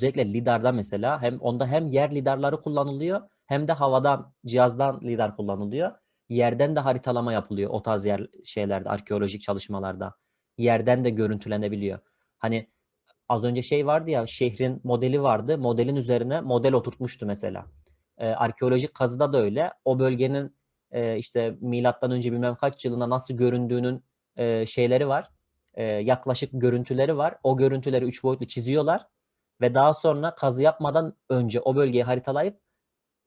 özellikle lidarda mesela hem onda hem yer lidarları kullanılıyor hem de havadan cihazdan lidar kullanılıyor. Yerden de haritalama yapılıyor o tarz yer şeylerde arkeolojik çalışmalarda. Yerden de görüntülenebiliyor. Hani az önce şey vardı ya şehrin modeli vardı. Modelin üzerine model oturtmuştu mesela. Ee, arkeolojik kazıda da öyle. O bölgenin e, işte milattan önce bilmem kaç yılında nasıl göründüğünün e, şeyleri var. E, yaklaşık görüntüleri var. O görüntüleri üç boyutlu çiziyorlar ve daha sonra kazı yapmadan önce o bölgeyi haritalayıp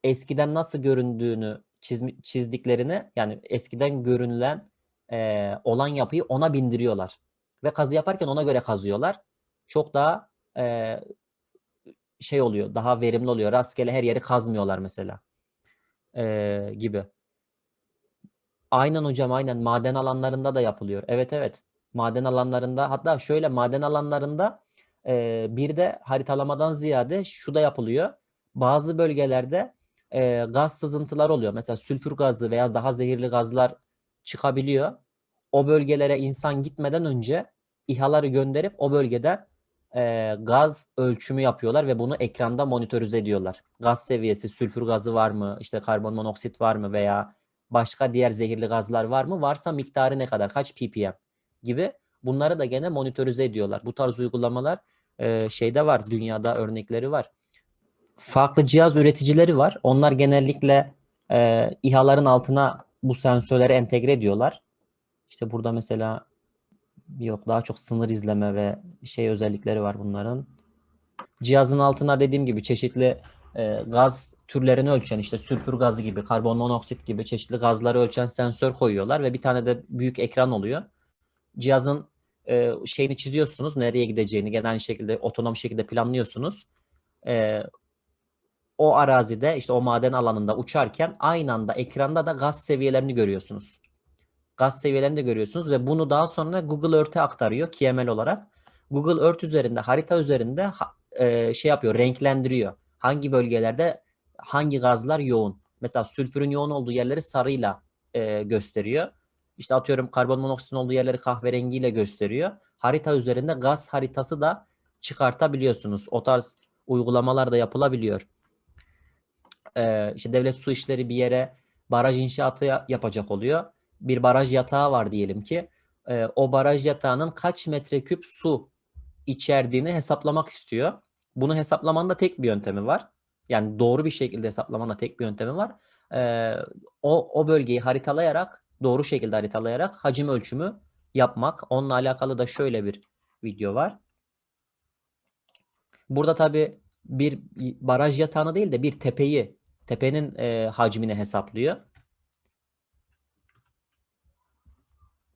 eskiden nasıl göründüğünü çizmi- çizdiklerini yani eskiden görünülen e, olan yapıyı ona bindiriyorlar. Ve kazı yaparken ona göre kazıyorlar. Çok daha e, şey oluyor, daha verimli oluyor. Rastgele her yeri kazmıyorlar mesela. E, gibi. Aynen hocam aynen maden alanlarında da yapılıyor. Evet evet. Maden alanlarında hatta şöyle maden alanlarında e, bir de haritalamadan ziyade şu da yapılıyor. Bazı bölgelerde e, gaz sızıntılar oluyor. Mesela sülfür gazı veya daha zehirli gazlar çıkabiliyor. O bölgelere insan gitmeden önce İHA'ları gönderip o bölgede e, gaz ölçümü yapıyorlar ve bunu ekranda monitörize ediyorlar. Gaz seviyesi, sülfür gazı var mı, işte karbon monoksit var mı veya başka diğer zehirli gazlar var mı? Varsa miktarı ne kadar, kaç ppm gibi bunları da gene monitörize ediyorlar. Bu tarz uygulamalar e, şeyde var, dünyada örnekleri var. Farklı cihaz üreticileri var. Onlar genellikle e, İHA'ların altına bu sensörleri entegre ediyorlar. İşte burada mesela yok daha çok sınır izleme ve şey özellikleri var bunların. Cihazın altına dediğim gibi çeşitli e, gaz türlerini ölçen işte sülfür gazı gibi, karbon monoksit gibi çeşitli gazları ölçen sensör koyuyorlar ve bir tane de büyük ekran oluyor. Cihazın e, şeyini çiziyorsunuz, nereye gideceğini gene aynı şekilde otonom şekilde planlıyorsunuz. E, o arazide işte o maden alanında uçarken aynı anda ekranda da gaz seviyelerini görüyorsunuz. Gaz seviyelerini de görüyorsunuz ve bunu daha sonra Google Earth'e aktarıyor KML olarak. Google Earth üzerinde, harita üzerinde e, şey yapıyor, renklendiriyor. Hangi bölgelerde hangi gazlar yoğun. Mesela sülfürün yoğun olduğu yerleri sarıyla e, gösteriyor. İşte atıyorum karbon monoksitin olduğu yerleri kahverengiyle gösteriyor. Harita üzerinde gaz haritası da çıkartabiliyorsunuz. O tarz uygulamalar da yapılabiliyor. Ee, işte devlet su işleri bir yere baraj inşaatı ya- yapacak oluyor. Bir baraj yatağı var diyelim ki. Ee, o baraj yatağının kaç metreküp su içerdiğini hesaplamak istiyor. Bunu hesaplamanın da tek bir yöntemi var. Yani doğru bir şekilde hesaplamanın da tek bir yöntemi var. Ee, o, o bölgeyi haritalayarak, doğru şekilde haritalayarak hacim ölçümü yapmak. Onunla alakalı da şöyle bir video var. Burada tabii bir baraj yatağını değil de bir tepeyi, tepenin e, hacmini hesaplıyor.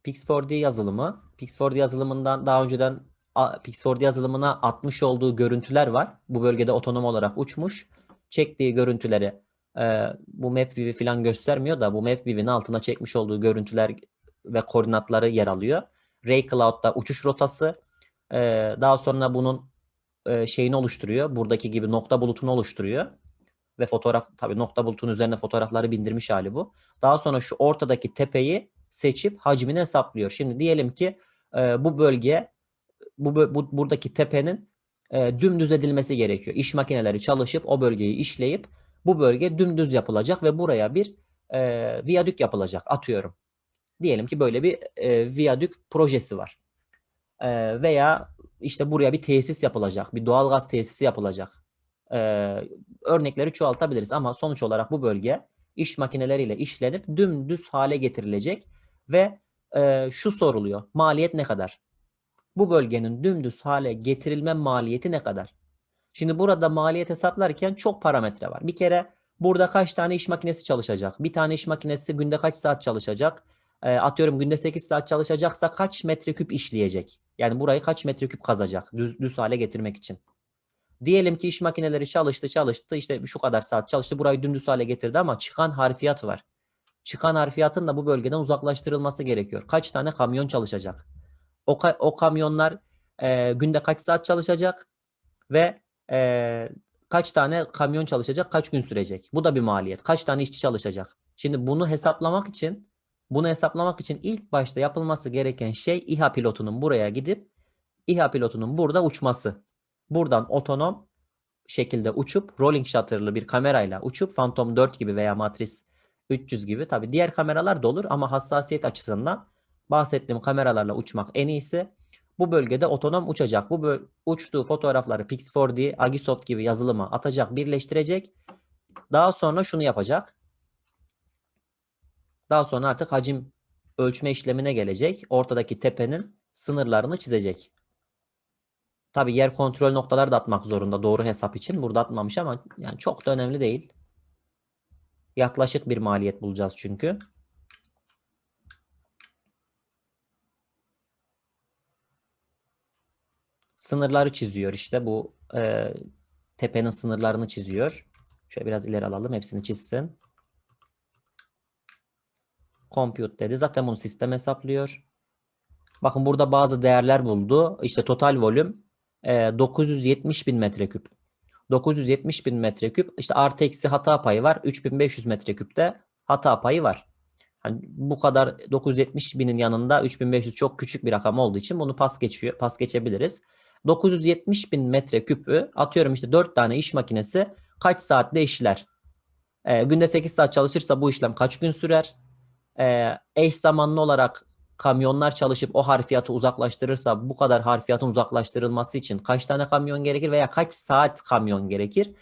Pix4D yazılımı. Pix4D yazılımından daha önceden a- Pix4D yazılımına atmış olduğu görüntüler var. Bu bölgede otonom olarak uçmuş. Çektiği görüntüleri e, bu MapView'i falan göstermiyor da bu MapView'in altına çekmiş olduğu görüntüler ve koordinatları yer alıyor. Ray Cloud'da uçuş rotası. e, daha sonra bunun e, şeyini oluşturuyor. Buradaki gibi nokta bulutunu oluşturuyor. Ve fotoğraf tabii nokta bulutun üzerine fotoğrafları bindirmiş hali bu. Daha sonra şu ortadaki tepeyi seçip hacmini hesaplıyor. Şimdi diyelim ki e, bu bölge bu, bu buradaki tepenin e, dümdüz edilmesi gerekiyor. İş makineleri çalışıp o bölgeyi işleyip bu bölge dümdüz yapılacak ve buraya bir e, viyadük yapılacak atıyorum. Diyelim ki böyle bir e, viyadük projesi var. E, veya işte buraya bir tesis yapılacak, bir doğalgaz tesisi yapılacak. E, örnekleri çoğaltabiliriz ama sonuç olarak bu bölge iş makineleriyle işlenip dümdüz hale getirilecek ve e, şu soruluyor. Maliyet ne kadar? Bu bölgenin dümdüz hale getirilme maliyeti ne kadar? Şimdi burada maliyet hesaplarken çok parametre var. Bir kere burada kaç tane iş makinesi çalışacak? Bir tane iş makinesi günde kaç saat çalışacak? E, atıyorum günde 8 saat çalışacaksa kaç metreküp işleyecek? Yani burayı kaç metreküp kazacak düz, düz hale getirmek için? Diyelim ki iş makineleri çalıştı çalıştı işte şu kadar saat çalıştı burayı dümdüz hale getirdi ama çıkan harfiyat var. Çıkan harfiyatın da bu bölgeden uzaklaştırılması gerekiyor. Kaç tane kamyon çalışacak? O, ka- o kamyonlar e, günde kaç saat çalışacak ve e, kaç tane kamyon çalışacak, kaç gün sürecek? Bu da bir maliyet. Kaç tane işçi çalışacak? Şimdi bunu hesaplamak için bunu hesaplamak için ilk başta yapılması gereken şey İHA pilotunun buraya gidip İHA pilotunun burada uçması. Buradan otonom şekilde uçup rolling shutter'lı bir kamerayla uçup Phantom 4 gibi veya Matrix 300 gibi tabi diğer kameralar da olur ama hassasiyet açısından bahsettiğim kameralarla uçmak en iyisi. Bu bölgede otonom uçacak. Bu böl- uçtuğu fotoğrafları Pix4D, Agisoft gibi yazılıma atacak, birleştirecek. Daha sonra şunu yapacak. Daha sonra artık hacim ölçme işlemine gelecek. Ortadaki tepenin sınırlarını çizecek. Tabi yer kontrol noktaları da atmak zorunda doğru hesap için. Burada atmamış ama yani çok da önemli değil. Yaklaşık bir maliyet bulacağız çünkü. Sınırları çiziyor işte bu e, tepenin sınırlarını çiziyor. Şöyle biraz ileri alalım hepsini çizsin. Compute dedi. Zaten bunu sistem hesaplıyor. Bakın burada bazı değerler buldu. İşte total volüm e, 970 bin metreküp. 970 bin metreküp işte artı eksi hata payı var. 3500 metreküpte hata payı var. Hani bu kadar 970 binin yanında 3500 çok küçük bir rakam olduğu için bunu pas geçiyor, pas geçebiliriz. 970 bin metreküpü atıyorum işte 4 tane iş makinesi kaç saatte işler? E, günde 8 saat çalışırsa bu işlem kaç gün sürer? E, eş zamanlı olarak kamyonlar çalışıp o harfiyatı uzaklaştırırsa bu kadar harfiyatın uzaklaştırılması için kaç tane kamyon gerekir veya kaç saat kamyon gerekir?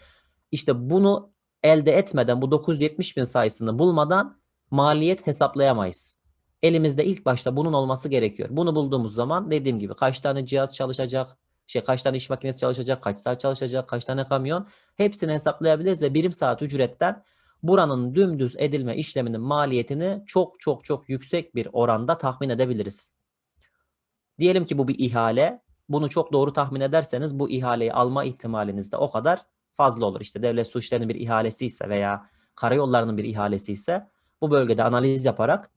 İşte bunu elde etmeden bu 970 bin sayısını bulmadan maliyet hesaplayamayız. Elimizde ilk başta bunun olması gerekiyor. Bunu bulduğumuz zaman dediğim gibi kaç tane cihaz çalışacak, şey kaç tane iş makinesi çalışacak, kaç saat çalışacak, kaç tane kamyon hepsini hesaplayabiliriz ve birim saat ücretten buranın dümdüz edilme işleminin maliyetini çok çok çok yüksek bir oranda tahmin edebiliriz. Diyelim ki bu bir ihale. Bunu çok doğru tahmin ederseniz bu ihaleyi alma ihtimaliniz de o kadar fazla olur. İşte devlet su işlerinin bir ihalesi ise veya karayollarının bir ihalesi ise bu bölgede analiz yaparak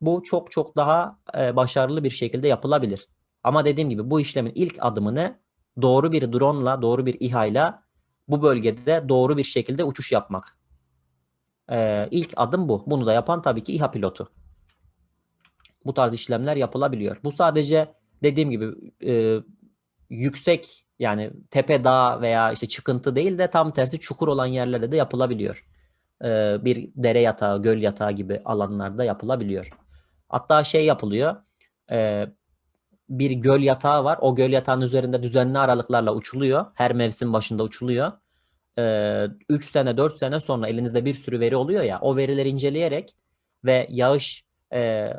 bu çok çok daha e, başarılı bir şekilde yapılabilir. Ama dediğim gibi bu işlemin ilk adımını doğru bir drone'la, doğru bir İHA'yla bu bölgede doğru bir şekilde uçuş yapmak. Ee, ilk adım bu. Bunu da yapan tabii ki İHA pilotu. Bu tarz işlemler yapılabiliyor. Bu sadece dediğim gibi e, yüksek yani tepe dağ veya işte çıkıntı değil de tam tersi çukur olan yerlerde de yapılabiliyor. Ee, bir dere yatağı, göl yatağı gibi alanlarda yapılabiliyor. Hatta şey yapılıyor. E, bir göl yatağı var. O göl yatağının üzerinde düzenli aralıklarla uçuluyor. Her mevsim başında uçuluyor. 3 sene 4 sene sonra elinizde bir sürü veri oluyor ya o verileri inceleyerek ve yağış e,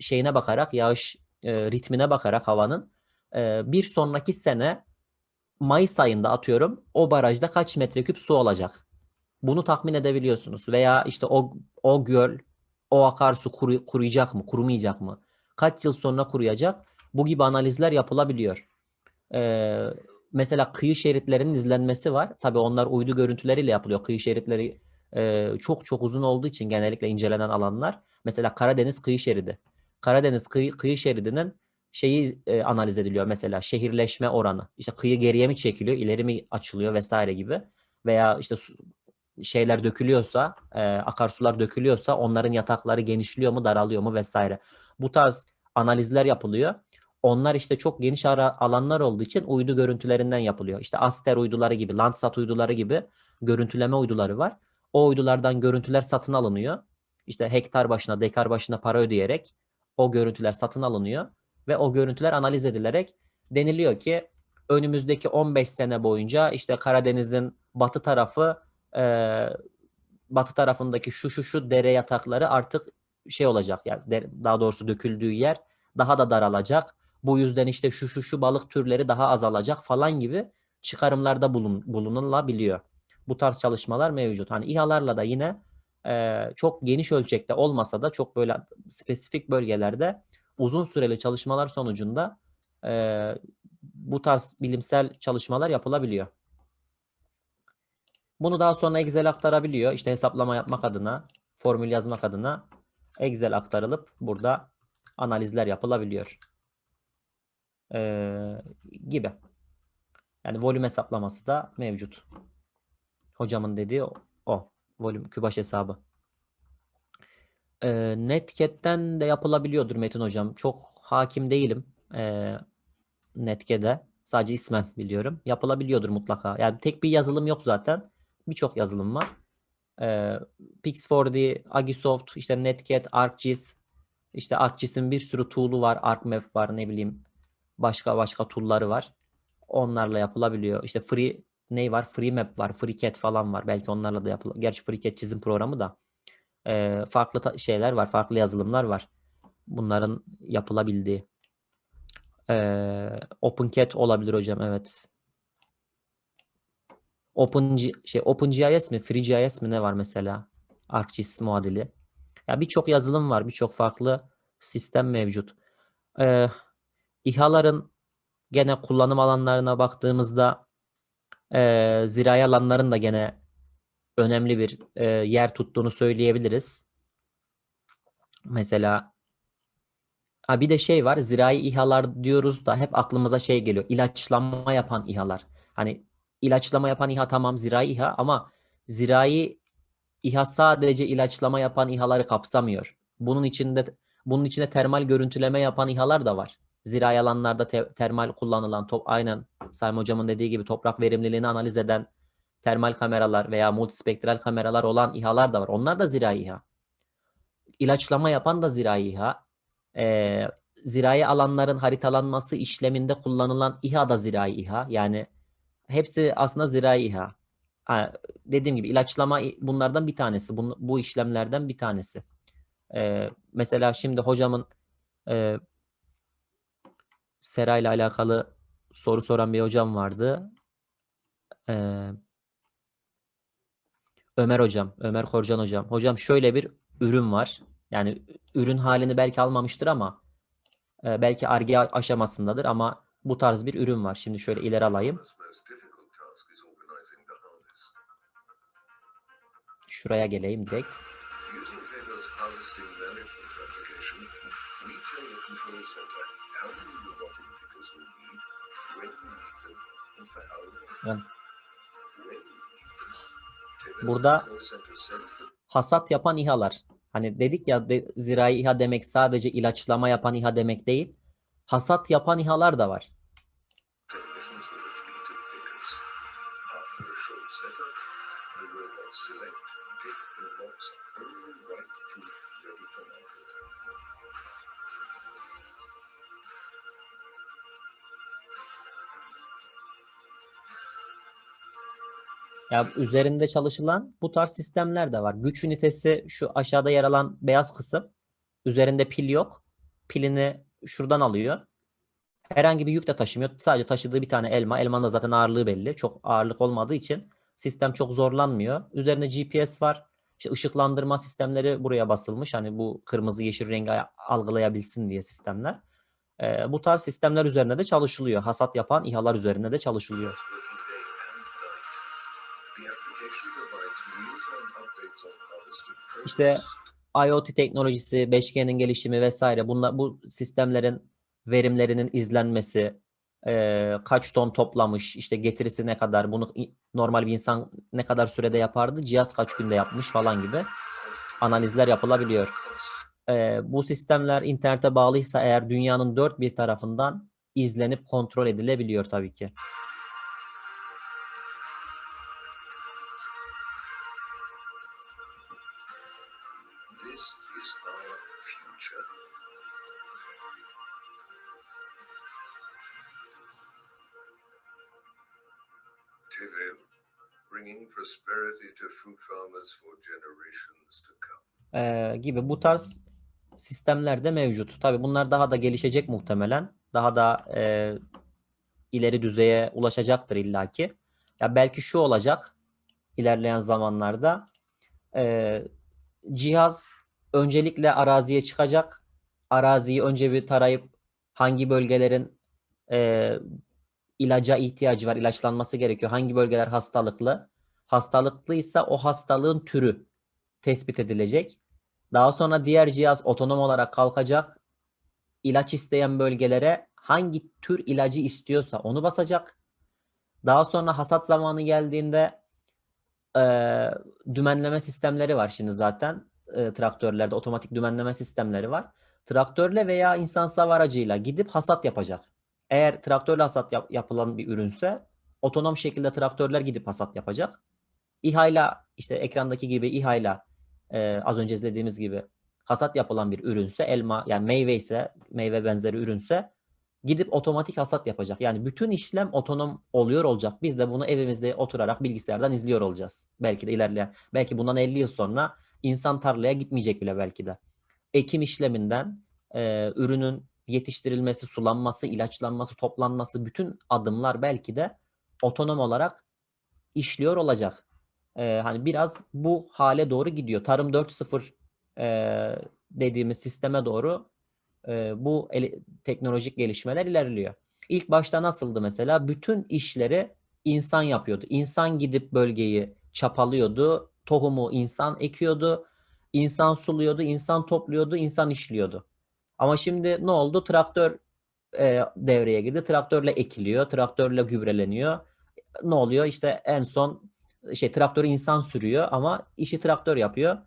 şeyine bakarak yağış e, ritmine bakarak havanın e, bir sonraki sene Mayıs ayında atıyorum o barajda kaç metreküp su olacak. Bunu tahmin edebiliyorsunuz veya işte o o göl o akarsu kuru, kuruyacak mı kurumayacak mı? Kaç yıl sonra kuruyacak? Bu gibi analizler yapılabiliyor. Ee, mesela kıyı şeritlerinin izlenmesi var. Tabii onlar uydu görüntüleriyle yapılıyor. Kıyı şeritleri e, çok çok uzun olduğu için genellikle incelenen alanlar. Mesela Karadeniz kıyı şeridi. Karadeniz kıyı, kıyı şeridinin şeyi e, analiz ediliyor mesela şehirleşme oranı. İşte kıyı geriye mi çekiliyor, ileri mi açılıyor vesaire gibi. Veya işte su, şeyler dökülüyorsa, e, akarsular dökülüyorsa onların yatakları genişliyor mu, daralıyor mu vesaire. Bu tarz analizler yapılıyor. Onlar işte çok geniş ara alanlar olduğu için uydu görüntülerinden yapılıyor. İşte Aster uyduları gibi, Landsat uyduları gibi görüntüleme uyduları var. O uydulardan görüntüler satın alınıyor. İşte hektar başına, dekar başına para ödeyerek o görüntüler satın alınıyor ve o görüntüler analiz edilerek deniliyor ki önümüzdeki 15 sene boyunca işte Karadeniz'in batı tarafı e, batı tarafındaki şu şu şu dere yatakları artık şey olacak yani daha doğrusu döküldüğü yer daha da daralacak bu yüzden işte şu şu şu balık türleri daha azalacak falan gibi çıkarımlarda bulun, bulunulabiliyor. Bu tarz çalışmalar mevcut. Hani İHA'larla da yine e, çok geniş ölçekte olmasa da çok böyle spesifik bölgelerde uzun süreli çalışmalar sonucunda e, bu tarz bilimsel çalışmalar yapılabiliyor. Bunu daha sonra Excel aktarabiliyor. İşte hesaplama yapmak adına, formül yazmak adına Excel aktarılıp burada analizler yapılabiliyor e, gibi. Yani volüm hesaplaması da mevcut. Hocamın dediği o. o. Volüm kübaş hesabı. E, Netcat'ten de yapılabiliyordur Metin hocam. Çok hakim değilim e, Netcat'e. Sadece ismen biliyorum. Yapılabiliyordur mutlaka. Yani tek bir yazılım yok zaten. Birçok yazılım var. Ee, Pix4D, Agisoft, işte Netcat, ArcGIS. İşte ArcGIS'in bir sürü tool'u var. ArcMap var ne bileyim. Başka başka tool'ları var. Onlarla yapılabiliyor. İşte Free ne var? FreeMap var. FreeCAD falan var. Belki onlarla da yapılır. Gerçi FreeCAD çizim programı da. Ee, farklı şeyler var. Farklı yazılımlar var. Bunların yapılabildiği. Ee, OpenCAD olabilir hocam evet. Open şey OpenGIS mi, FreeGIS mi ne var mesela? ArcGIS muadili. Ya birçok yazılım var, birçok farklı sistem mevcut. Ee, İHA'ların gene kullanım alanlarına baktığımızda e, zirai alanların da gene önemli bir e, yer tuttuğunu söyleyebiliriz. Mesela Ha bir de şey var zirai İHA'lar diyoruz da hep aklımıza şey geliyor. İlaçlama yapan İHA'lar. Hani ilaçlama yapan İHA tamam zirai İHA ama zirai İHA sadece ilaçlama yapan İHA'ları kapsamıyor. Bunun içinde bunun içine termal görüntüleme yapan İHA'lar da var. Zirai alanlarda te- termal kullanılan top aynen Sayın hocamın dediği gibi toprak verimliliğini analiz eden termal kameralar veya multispektral kameralar olan İHA'lar da var. Onlar da zirai İHA. İlaçlama yapan da zirai İHA e, zirai alanların haritalanması işleminde kullanılan İHA da zirai İHA. Yani hepsi aslında zirai İHA. Ha, dediğim gibi ilaçlama bunlardan bir tanesi. Bu, bu işlemlerden bir tanesi. E, mesela şimdi hocamın e, Sera ile alakalı soru soran bir hocam vardı. E, Ömer hocam, Ömer Korcan hocam. Hocam şöyle bir ürün var. Yani ürün halini belki almamıştır ama e, belki arge aşamasındadır ama bu tarz bir ürün var. Şimdi şöyle ileri alayım. Şuraya geleyim direkt. Burada hasat yapan İHA'lar. Hani dedik ya de, zirai İHA demek sadece ilaçlama yapan İHA demek değil. Hasat yapan İHA'lar da var. Ya üzerinde çalışılan bu tarz sistemler de var. Güç ünitesi şu aşağıda yer alan beyaz kısım. Üzerinde pil yok. Pilini şuradan alıyor. Herhangi bir yük de taşımıyor. Sadece taşıdığı bir tane elma. Elmanın da zaten ağırlığı belli. Çok ağırlık olmadığı için sistem çok zorlanmıyor. Üzerinde GPS var. İşte ışıklandırma sistemleri buraya basılmış. Hani bu kırmızı yeşil rengi algılayabilsin diye sistemler. Ee, bu tarz sistemler üzerine de çalışılıyor. Hasat yapan İHA'lar üzerinde de çalışılıyor. İşte IoT teknolojisi, 5G'nin gelişimi vesaire bunlar bu sistemlerin verimlerinin izlenmesi, e, kaç ton toplamış, işte getirisi ne kadar, bunu normal bir insan ne kadar sürede yapardı, cihaz kaç günde yapmış falan gibi analizler yapılabiliyor. E, bu sistemler internete bağlıysa eğer dünyanın dört bir tarafından izlenip kontrol edilebiliyor tabii ki. E, gibi bu tarz sistemler de mevcut. Tabii bunlar daha da gelişecek muhtemelen. Daha da e, ileri düzeye ulaşacaktır illaki. Ya belki şu olacak ilerleyen zamanlarda e, cihaz öncelikle araziye çıkacak. Araziyi önce bir tarayıp hangi bölgelerin e, ilaca ihtiyacı var, ilaçlanması gerekiyor. Hangi bölgeler hastalıklı? Hastalıklıysa o hastalığın türü tespit edilecek. Daha sonra diğer cihaz otonom olarak kalkacak. İlaç isteyen bölgelere hangi tür ilacı istiyorsa onu basacak. Daha sonra hasat zamanı geldiğinde eee, dümenleme sistemleri var şimdi zaten. Eee, traktörlerde otomatik dümenleme sistemleri var. Traktörle veya insansız hava aracıyla gidip hasat yapacak. Eğer traktörle hasat yap- yapılan bir ürünse otonom şekilde traktörler gidip hasat yapacak. İHA'yla işte ekrandaki gibi İHA'yla e, az önce izlediğimiz gibi hasat yapılan bir ürünse elma yani meyve ise meyve benzeri ürünse gidip otomatik hasat yapacak. Yani bütün işlem otonom oluyor olacak. Biz de bunu evimizde oturarak bilgisayardan izliyor olacağız. Belki de ilerleyen belki bundan 50 yıl sonra insan tarlaya gitmeyecek bile belki de. Ekim işleminden e, ürünün yetiştirilmesi, sulanması, ilaçlanması, toplanması bütün adımlar belki de otonom olarak işliyor olacak. Ee, hani biraz bu hale doğru gidiyor. Tarım 4.0 e, dediğimiz sisteme doğru e, bu ele- teknolojik gelişmeler ilerliyor. İlk başta nasıldı mesela? Bütün işleri insan yapıyordu. İnsan gidip bölgeyi çapalıyordu. Tohumu insan ekiyordu. insan suluyordu, insan topluyordu, insan işliyordu. Ama şimdi ne oldu? Traktör e, devreye girdi. Traktörle ekiliyor, traktörle gübreleniyor. Ne oluyor? İşte en son şey traktörü insan sürüyor ama işi traktör yapıyor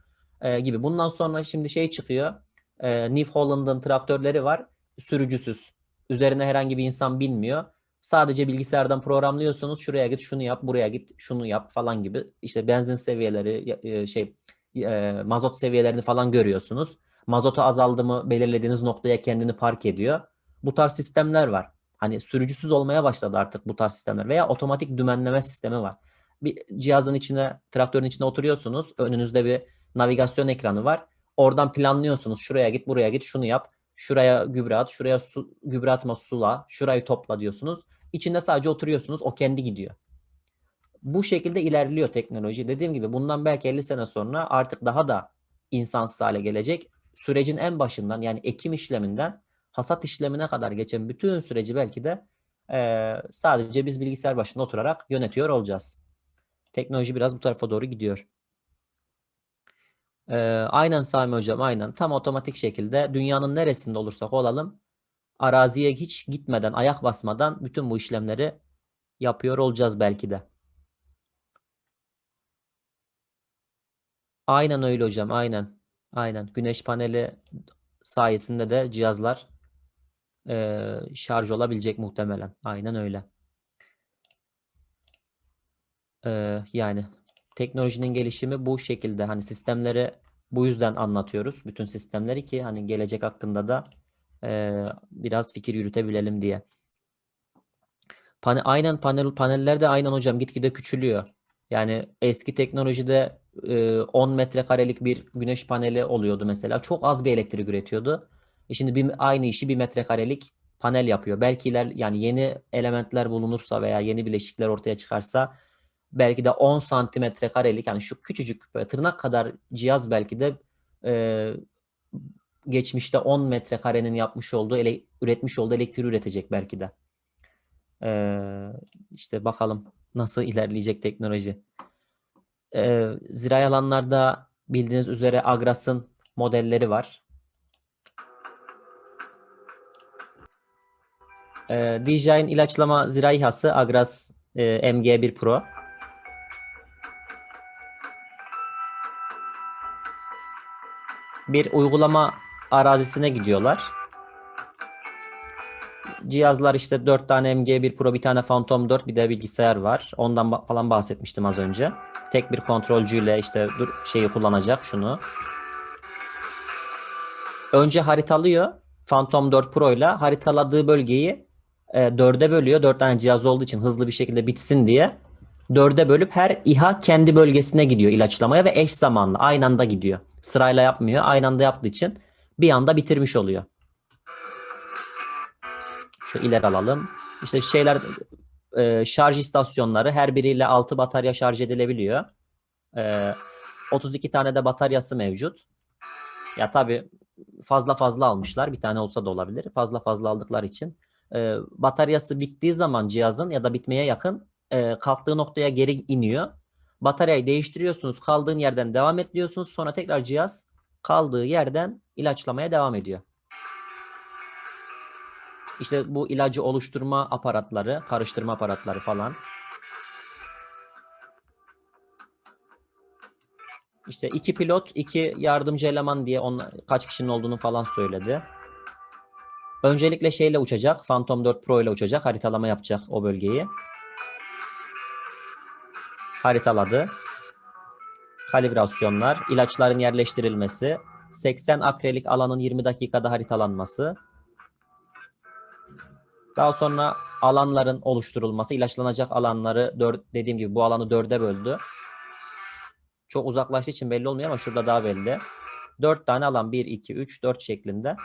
e, gibi. Bundan sonra şimdi şey çıkıyor. E, New Holland'ın traktörleri var. Sürücüsüz. Üzerine herhangi bir insan binmiyor. Sadece bilgisayardan programlıyorsunuz. Şuraya git, şunu yap, buraya git, şunu yap falan gibi. İşte benzin seviyeleri, e, şey e, mazot seviyelerini falan görüyorsunuz. Mazotu azaldı mı belirlediğiniz noktaya kendini park ediyor. Bu tarz sistemler var. Hani sürücüsüz olmaya başladı artık bu tarz sistemler veya otomatik dümenleme sistemi var. Bir cihazın içine, traktörün içine oturuyorsunuz. Önünüzde bir navigasyon ekranı var. Oradan planlıyorsunuz. Şuraya git, buraya git, şunu yap. Şuraya gübre at, şuraya su, gübre atma sula, şurayı topla diyorsunuz. İçinde sadece oturuyorsunuz. O kendi gidiyor. Bu şekilde ilerliyor teknoloji. Dediğim gibi bundan belki 50 sene sonra artık daha da insansız hale gelecek. Sürecin en başından yani ekim işleminden hasat işlemine kadar geçen bütün süreci belki de eee, sadece biz bilgisayar başında oturarak yönetiyor olacağız. Teknoloji biraz bu tarafa doğru gidiyor. Eee, aynen Sami Hocam aynen. Tam otomatik şekilde dünyanın neresinde olursak olalım araziye hiç gitmeden, ayak basmadan bütün bu işlemleri yapıyor olacağız belki de. Aynen öyle hocam, aynen. Aynen. Güneş paneli sayesinde de cihazlar eee, şarj olabilecek muhtemelen. Aynen öyle. Eee, yani teknolojinin gelişimi bu şekilde. Hani sistemleri bu yüzden anlatıyoruz. Bütün sistemleri ki hani gelecek hakkında da eee, biraz fikir yürütebilelim diye. Pane, aynen panel paneller de aynen hocam gitgide küçülüyor. Yani eski teknolojide e, 10 metrekarelik bir güneş paneli oluyordu mesela. Çok az bir elektrik üretiyordu. E şimdi bir, aynı işi bir metrekarelik panel yapıyor. Belki iler, yani yeni elementler bulunursa veya yeni bileşikler ortaya çıkarsa belki de 10 santimetre karelik yani şu küçücük böyle tırnak kadar cihaz belki de e, geçmişte 10 metrekarenin yapmış olduğu ele, üretmiş olduğu elektriği üretecek belki de. Ee, işte bakalım nasıl ilerleyecek teknoloji. Ee, zirai alanlarda bildiğiniz üzere Agras'ın modelleri var. Ee, DJI'nin ilaçlama zirai hası Agras e, MG1 Pro. Bir uygulama arazisine gidiyorlar. Cihazlar işte 4 tane MG1 Pro, bir tane Phantom 4, bir de bilgisayar var. Ondan falan bahsetmiştim az önce. Tek bir kontrolcüyle işte dur şeyi kullanacak şunu. Önce haritalıyor. Phantom 4 Pro ile haritaladığı bölgeyi e, dörde bölüyor. 4 tane cihaz olduğu için hızlı bir şekilde bitsin diye. Dörde bölüp her İHA kendi bölgesine gidiyor ilaçlamaya ve eş zamanlı aynı anda gidiyor. Sırayla yapmıyor. Aynı anda yaptığı için bir anda bitirmiş oluyor. Şu ileri alalım. İşte şeyler e, şarj istasyonları her biriyle 6 batarya şarj edilebiliyor. E, 32 tane de bataryası mevcut. Ya tabii fazla fazla almışlar. Bir tane olsa da olabilir. Fazla fazla aldıkları için. E, bataryası bittiği zaman cihazın ya da bitmeye yakın e, kalktığı noktaya geri iniyor. Bataryayı değiştiriyorsunuz. Kaldığın yerden devam ediyorsunuz. Sonra tekrar cihaz kaldığı yerden ilaçlamaya devam ediyor. İşte bu ilacı oluşturma aparatları, karıştırma aparatları falan. İşte iki pilot, iki yardımcı eleman diye on, kaç kişinin olduğunu falan söyledi. Öncelikle şeyle uçacak. Phantom 4 Pro ile uçacak. Haritalama yapacak o bölgeyi. Haritaladı. Kalibrasyonlar, ilaçların yerleştirilmesi, 80 akrelik alanın 20 dakikada haritalanması, daha sonra alanların oluşturulması, ilaçlanacak alanları dör- dediğim gibi bu alanı dörde böldü. Çok uzaklaştığı için belli olmuyor ama şurada daha belli. 4 tane alan 1, 2, 3, 4 şeklinde.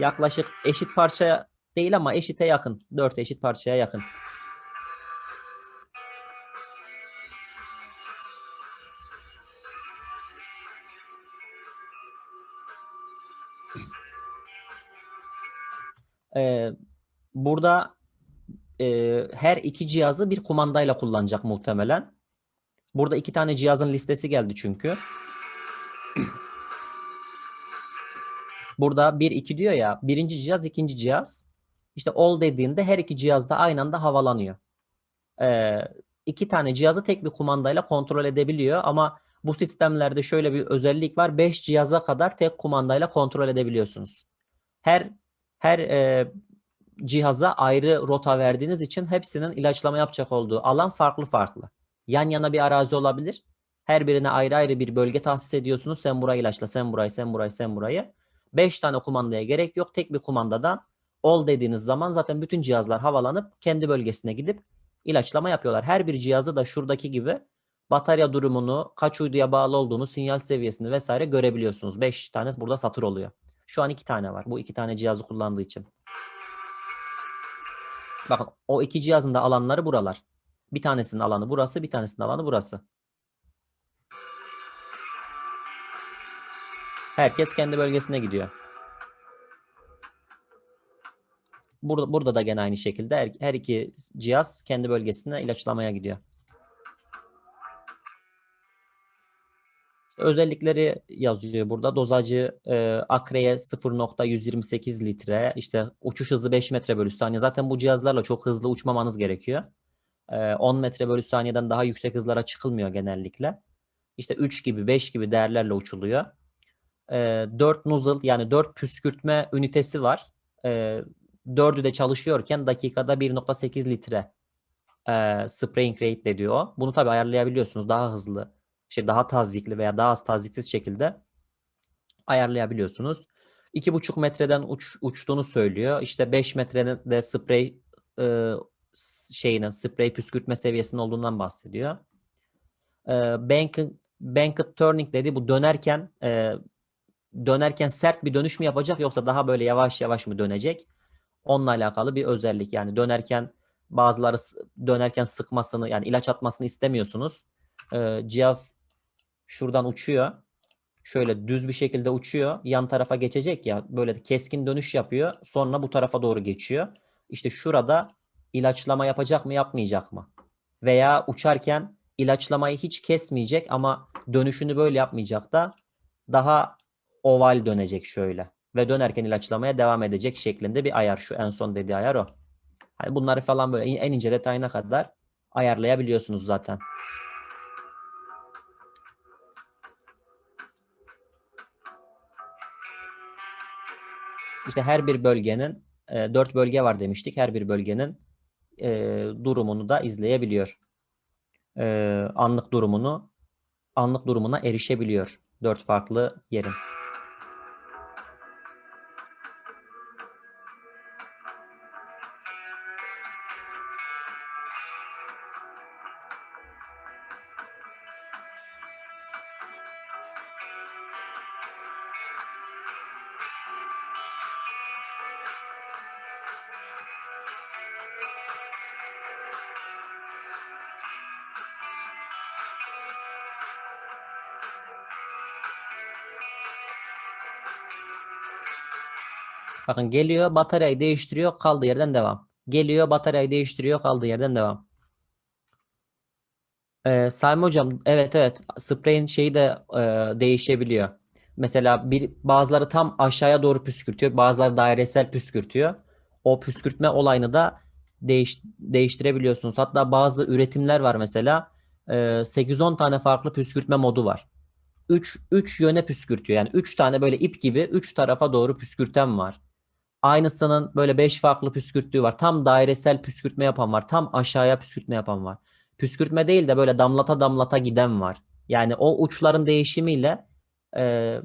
Yaklaşık eşit parçaya değil ama eşite yakın. 4 eşit parçaya yakın. Ee, burada e, her iki cihazı bir kumandayla kullanacak muhtemelen. Burada iki tane cihazın listesi geldi çünkü. Burada 1 2 diyor ya. Birinci cihaz, ikinci cihaz. İşte all dediğinde her iki cihaz da aynı anda havalanıyor. Ee, iki tane cihazı tek bir kumandayla kontrol edebiliyor ama bu sistemlerde şöyle bir özellik var. 5 cihaza kadar tek kumandayla kontrol edebiliyorsunuz. Her her e, cihaza ayrı rota verdiğiniz için hepsinin ilaçlama yapacak olduğu alan farklı farklı. Yan yana bir arazi olabilir. Her birine ayrı ayrı bir bölge tahsis ediyorsunuz. Sen burayı ilaçla, sen burayı, sen burayı, sen burayı. 5 tane kumandaya gerek yok. Tek bir kumandadan ol dediğiniz zaman zaten bütün cihazlar havalanıp kendi bölgesine gidip ilaçlama yapıyorlar. Her bir cihazı da şuradaki gibi batarya durumunu, kaç uyduya bağlı olduğunu, sinyal seviyesini vesaire görebiliyorsunuz. 5 tane burada satır oluyor. Şu an 2 tane var. Bu 2 tane cihazı kullandığı için. Bakın o iki cihazın da alanları buralar. Bir tanesinin alanı burası, bir tanesinin alanı burası. Herkes kendi bölgesine gidiyor. Burada, burada da gene aynı şekilde her, her iki cihaz kendi bölgesine ilaçlamaya gidiyor. Özellikleri yazıyor burada. Dozajı e, akreye 0.128 litre. İşte uçuş hızı 5 metre bölü saniye. Zaten bu cihazlarla çok hızlı uçmamanız gerekiyor. E, 10 metre bölü saniyeden daha yüksek hızlara çıkılmıyor genellikle. İşte 3 gibi 5 gibi değerlerle uçuluyor. E, 4 nozzle yani 4 püskürtme ünitesi var. E, 4'ü de çalışıyorken dakikada 1.8 litre e, spraying rate diyor. o. Bunu tabii ayarlayabiliyorsunuz daha hızlı şey daha tazyikli veya daha az tazyiksiz şekilde ayarlayabiliyorsunuz. 2,5 metreden uç, uçtuğunu söylüyor. İşte 5 metrede de sprey e, şeyinin sprey püskürtme seviyesinin olduğundan bahsediyor. E, banked, banked turning dedi bu dönerken e, dönerken sert bir dönüş mü yapacak yoksa daha böyle yavaş yavaş mı dönecek? Onunla alakalı bir özellik. Yani dönerken bazıları dönerken sıkmasını yani ilaç atmasını istemiyorsunuz. E, cihaz şuradan uçuyor. Şöyle düz bir şekilde uçuyor. Yan tarafa geçecek ya. Böyle keskin dönüş yapıyor. Sonra bu tarafa doğru geçiyor. İşte şurada ilaçlama yapacak mı yapmayacak mı? Veya uçarken ilaçlamayı hiç kesmeyecek ama dönüşünü böyle yapmayacak da daha oval dönecek şöyle. Ve dönerken ilaçlamaya devam edecek şeklinde bir ayar. Şu en son dediği ayar o. Hani bunları falan böyle en ince detayına kadar ayarlayabiliyorsunuz zaten. İşte her bir bölgenin e, dört bölge var demiştik. Her bir bölgenin e, durumunu da izleyebiliyor. E, anlık durumunu anlık durumuna erişebiliyor. Dört farklı yerin. Bakın geliyor bataryayı değiştiriyor kaldığı yerden devam. Geliyor bataryayı değiştiriyor kaldığı yerden devam. Ee, Sami hocam evet evet spray'in şeyi de e, değişebiliyor. Mesela bir bazıları tam aşağıya doğru püskürtüyor, bazıları dairesel püskürtüyor. O püskürtme olayını da değiş, değiştirebiliyorsunuz. Hatta bazı üretimler var mesela e, 8-10 tane farklı püskürtme modu var. 3 3 yöne püskürtüyor. Yani 3 tane böyle ip gibi 3 tarafa doğru püskürten var. Aynısının böyle 5 farklı püskürttüğü var. Tam dairesel püskürtme yapan var. Tam aşağıya püskürtme yapan var. Püskürtme değil de böyle damlata damlata giden var. Yani o uçların değişimiyle e,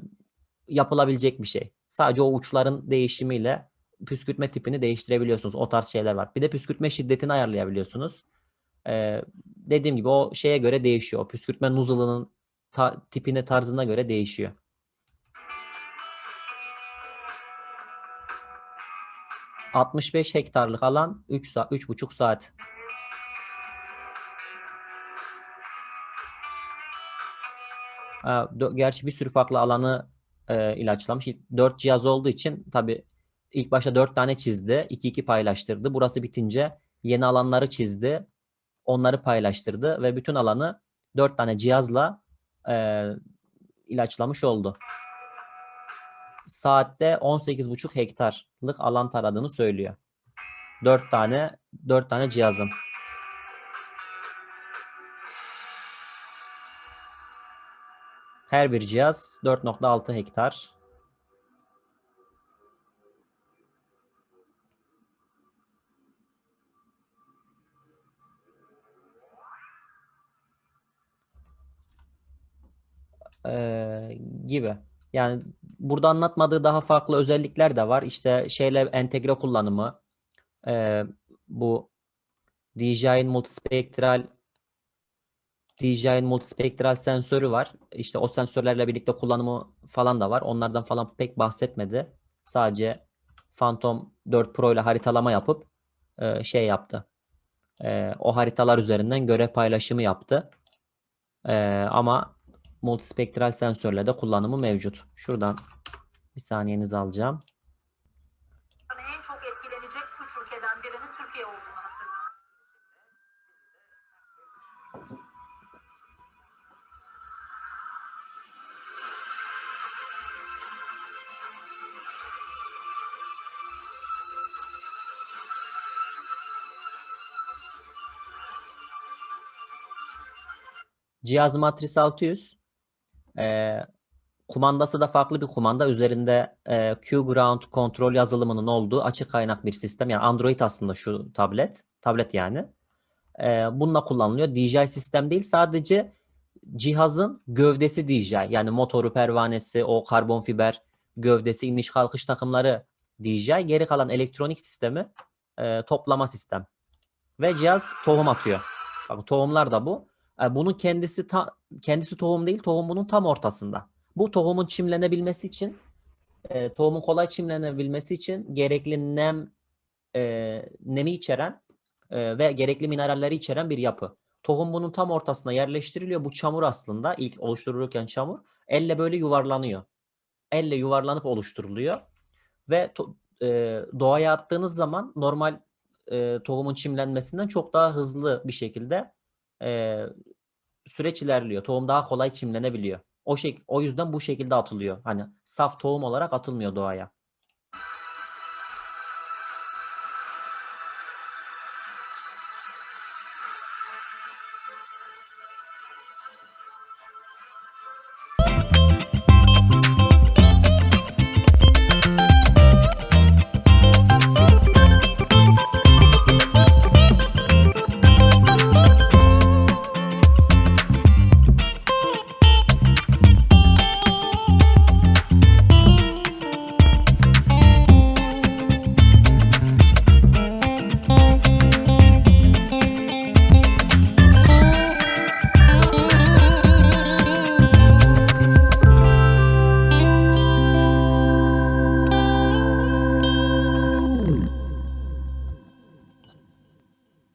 yapılabilecek bir şey. Sadece o uçların değişimiyle püskürtme tipini değiştirebiliyorsunuz. O tarz şeyler var. Bir de püskürtme şiddetini ayarlayabiliyorsunuz. Ee, dediğim gibi o şeye göre değişiyor. O püskürtme nozzle'ının ta- tipine tarzına göre değişiyor. ...65 hektarlık alan 3 saat, 3,5 saat. Ha, dö- Gerçi bir sürü farklı alanı e, ilaçlamış. 4 cihaz olduğu için tabii ilk başta 4 tane çizdi. 2-2 paylaştırdı. Burası bitince yeni alanları çizdi. Onları paylaştırdı ve bütün alanı 4 tane cihazla e, ilaçlamış oldu. Saatte 18,5 hektarlık alan taradığını söylüyor. 4 tane 4 tane cihazın. Her bir cihaz 4.6 hektar. Ee, gibi. Yani burada anlatmadığı daha farklı özellikler de var. İşte şeyle entegre kullanımı, ee, bu DJI'nin multispektral DJI'nin multispektral sensörü var. İşte o sensörlerle birlikte kullanımı falan da var. Onlardan falan pek bahsetmedi. Sadece Phantom 4 Pro ile haritalama yapıp e, şey yaptı. E, o haritalar üzerinden görev paylaşımı yaptı. E, ama multispektral sensörle de kullanımı mevcut. Şuradan bir saniyenizi alacağım. en çok etkilenecek üç ülkeden birinin Türkiye olduğunu hatırlıyorum. Cihaz Matris 600. Ee, kumandası da farklı bir kumanda. Üzerinde e, Q-Ground kontrol yazılımının olduğu açık kaynak bir sistem. Yani Android aslında şu tablet. Tablet yani. Ee, bununla kullanılıyor. DJI sistem değil. Sadece cihazın gövdesi DJI. Yani motoru, pervanesi, o karbon fiber gövdesi, iniş kalkış takımları DJI. Geri kalan elektronik sistemi e, toplama sistem. Ve cihaz tohum atıyor. Bakın tohumlar da bu. E, Bunun kendisi ta, kendisi tohum değil, tohum bunun tam ortasında. Bu tohumun çimlenebilmesi için, e, tohumun kolay çimlenebilmesi için gerekli nem e, nemi içeren e, ve gerekli mineralleri içeren bir yapı. Tohum bunun tam ortasına yerleştiriliyor. Bu çamur aslında ilk oluşturulurken çamur elle böyle yuvarlanıyor. Elle yuvarlanıp oluşturuluyor ve to- e, doğaya attığınız zaman normal e, tohumun çimlenmesinden çok daha hızlı bir şekilde e, süreç ilerliyor. Tohum daha kolay çimlenebiliyor. O şey, o yüzden bu şekilde atılıyor. Hani saf tohum olarak atılmıyor doğaya.